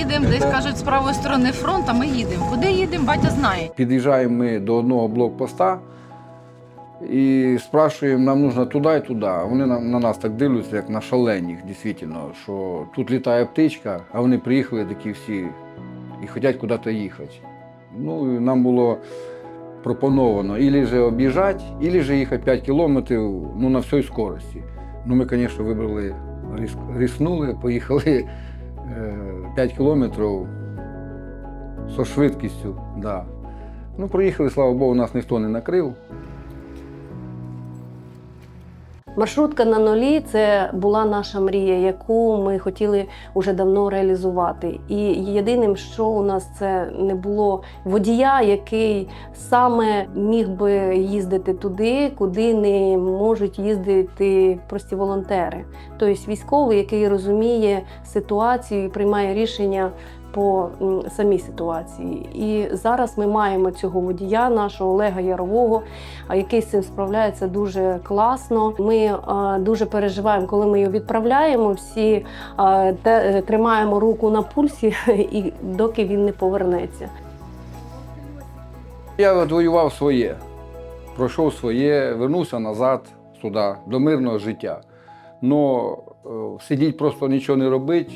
їдемо, десь кажуть, з правої сторони фронт, а ми їдемо. Куди їдемо, батя знає. Під'їжджаємо ми до одного блокпоста і спрашуємо, нам нужно туди і туди. Вони на, на нас так дивляться, як на шаленіх, дійсно, що тут літає птичка, а вони приїхали такі всі і хочуть куди-то їхати. Ну, нам було пропоновано ілі же об'їжджати, ілі же їхати 5 кілометрів ну, на всій скорості. Ну, ми, звісно, вибрали, риснули, поїхали 5 кілометрів зі швидкістю. Да. Ну, проїхали, слава Богу, нас ніхто не накрив. Маршрутка на нулі це була наша мрія, яку ми хотіли уже давно реалізувати. І єдиним, що у нас це не було водія, який саме міг би їздити туди, куди не можуть їздити прості волонтери. Тобто військовий, який розуміє ситуацію і приймає рішення по самій ситуації. І зараз ми маємо цього водія, нашого Олега Ярового, який з цим справляється дуже класно. Ми е, дуже переживаємо, коли ми його відправляємо. Всі е, е, тримаємо руку на пульсі, і доки він не повернеться. Я відвоював своє, пройшов своє, вернувся назад сюди, до мирного життя. Но е, сидіти просто нічого не робити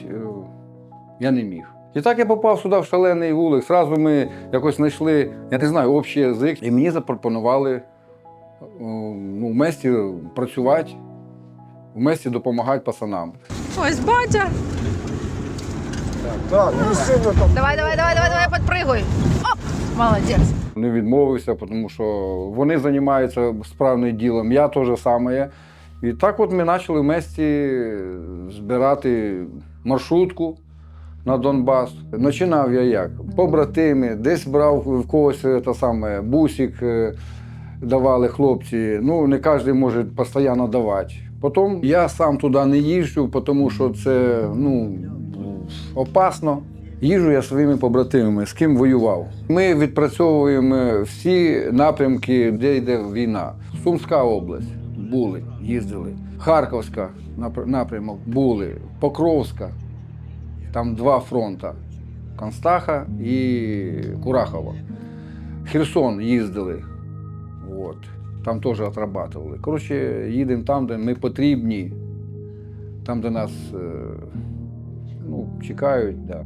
я не міг. І так я попав сюди в шалений вулик. Зразу ми якось знайшли, я не знаю, общий язик, і мені запропонували е, ну, вместе працювати, вместе допомагати пацанам. Ось батя. Так, не сильно там. Давай, давай, давай, давай, давай, підпригуй. Оп! Молодець. Не відмовився, тому що вони займаються справним ділом, я теж саме. І так от ми почали вместе збирати маршрутку на Донбас. Починав я як? Побратими, десь брав в когось те саме, бусик е, давали хлопці. Ну, не кожен може постійно давати. Потім я сам туди не їжджу, тому що це ну, опасно. Їжу я своїми побратимами, з ким воював. Ми відпрацьовуємо всі напрямки, де йде війна. Сумська область були, їздили. Харківська напр- напрямок були, Покровська. Там два фронта: Констаха і Курахова. Херсон їздили. От. Там теж отрабатували. Коротше, їдемо там, де ми потрібні, там, де нас е, ну, чекають. Да.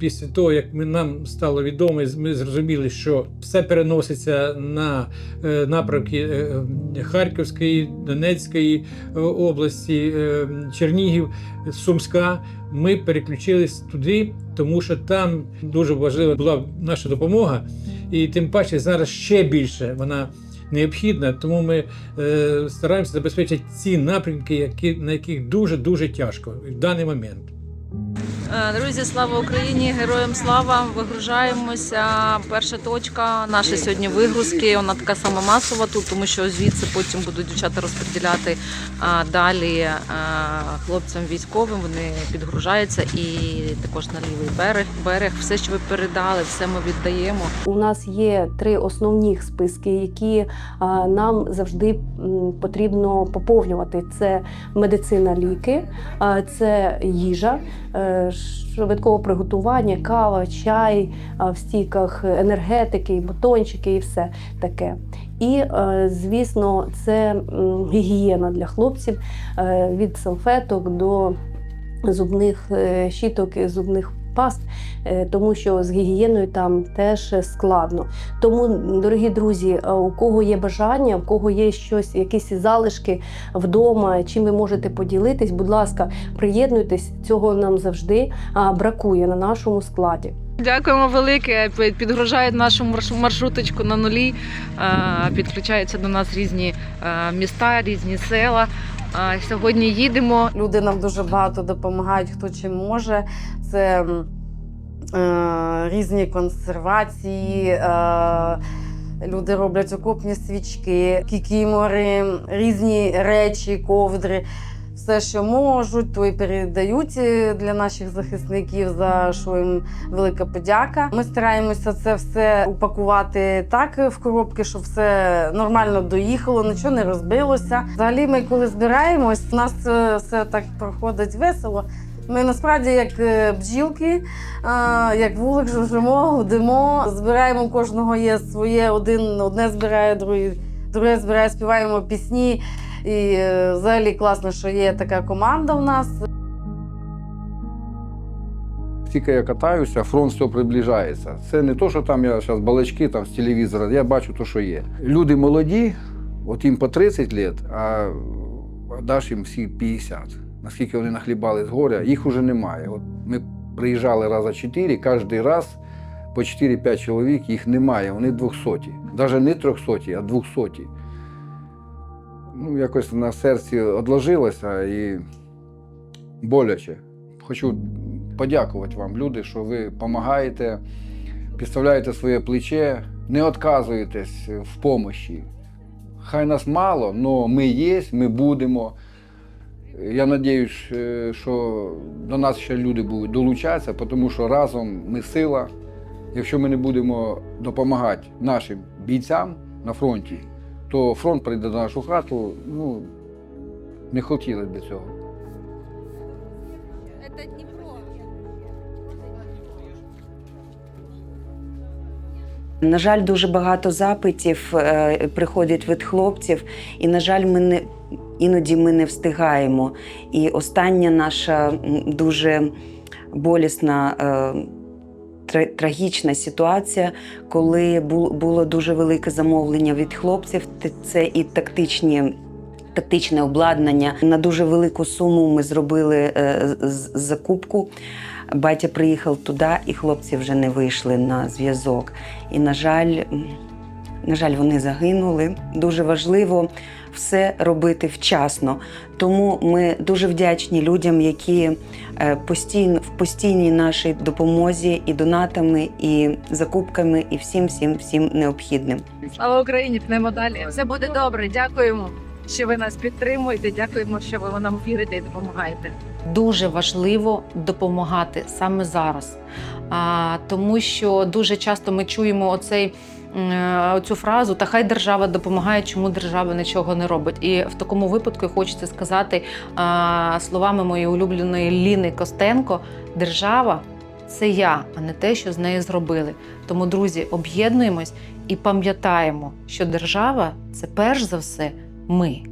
Після того, як ми, нам стало відомо, ми зрозуміли, що все переноситься на е, напрямки е, е, Харківської, Донецької області, Чернігів, Сумська. Ми переключились туди, тому що там дуже важлива була наша допомога, і тим паче зараз ще більше вона необхідна. Тому ми е, стараємося забезпечити ці напрямки, які, на яких дуже дуже тяжко в даний момент. Е, Друзі, слава Україні! Героям слава! Вигружаємося. Перша точка наша сьогодні вигрузки. Вона така сама масова тут, тому що звідси потім будуть дівчата розподіляти далі хлопцям військовим. Вони підгружаються і також на лівий берег. Берег, все, що ви передали, все ми віддаємо. У нас є три основні списки, які нам завжди потрібно поповнювати: це медицина, ліки, це їжа, е, швидкого приготування, кава, чай в стіках, енергетики, батончики і все таке. І, е, звісно, це гігієна для хлопців е, від салфеток до зубних е, щіток, і зубних паст, е, тому що з гігієною там теж складно. Тому, дорогі друзі, е, у кого є бажання, у кого є щось, якісь залишки вдома, чим ви можете поділитись, будь ласка, приєднуйтесь. Цього нам завжди бракує на нашому складі. Дякуємо велике. Підгружають нашу маршруточку на нулі. Підключаються до нас різні міста, різні села. Сьогодні їдемо. Люди нам дуже багато допомагають, хто чим може. Це різні консервації. Е, люди роблять окопні свічки, кікімори, різні речі, ковдри. Все, що можуть, то і передають е, для наших захисників, за що їм велика подяка. Ми стараємося це все упакувати так в коробки, щоб все нормально доїхало, нічого не розбилося. Взагалі, ми коли збираємось, у нас е, все так проходить весело. Ми насправді як е, бджілки, як вулик жужжимо, гудимо, збираємо кожного є своє, один одне збирає, друге, друге збирає, співаємо пісні. І е, взагалі класно, що є така команда у нас. Тільки я катаюся, фронт все приближається. Це не то, що там я зараз балачки там, з телевізора, я бачу те, що є. Люди молоді, от їм по 30 років, а даш їм всі 50. Наскільки вони нахлібали з горя, їх уже немає. От ми приїжджали раза 4, кожен раз по 4-5 чоловік, їх немає, вони 200. Навіть не 300, а 200. Ну, якось на серці одложилося і боляче. Хочу подякувати вам, люди, що ви допомагаєте, підставляєте своє плече, не відказуєтесь в помощі. Хай нас мало, але ми є, ми будемо. Я сподіваюся, що до нас ще люди будуть долучатися, тому що разом ми сила. Якщо ми не будемо допомагати нашим бійцям на фронті, то фронт прийде до нашу хату. Ну, не хотіли б цього. На жаль, дуже багато запитів е, приходять від хлопців, і, на жаль, ми не іноді ми не встигаємо. І остання наша дуже болісна. е, Трагічна ситуація, коли було дуже велике замовлення від хлопців. Це і тактичні, тактичне обладнання. На дуже велику суму ми зробили е, закупку. Батя приїхав туди, і хлопці вже не вийшли на зв'язок. І, на жаль, на жаль, вони загинули. Дуже важливо все робити вчасно. Тому ми дуже вдячні людям, які е, постійно в постійній нашій допомозі і донатами, і закупками, і всім, всім, всім необхідним. Слава Україні! Пнемо далі. Все буде добре. Дякуємо, що ви нас підтримуєте. Дякуємо, що ви нам вірите і допомагаєте. Дуже важливо допомагати саме зараз, а, тому що дуже часто ми чуємо оцей. Е, фразу та хай держава допомагає, чому держава нічого не робить. І в такому випадку хочеться сказати словами моєї улюбленої Ліни Костенко: держава це я, а не те, що з нею зробили. Тому, друзі, об'єднуємось і пам'ятаємо, що держава це перш за все ми.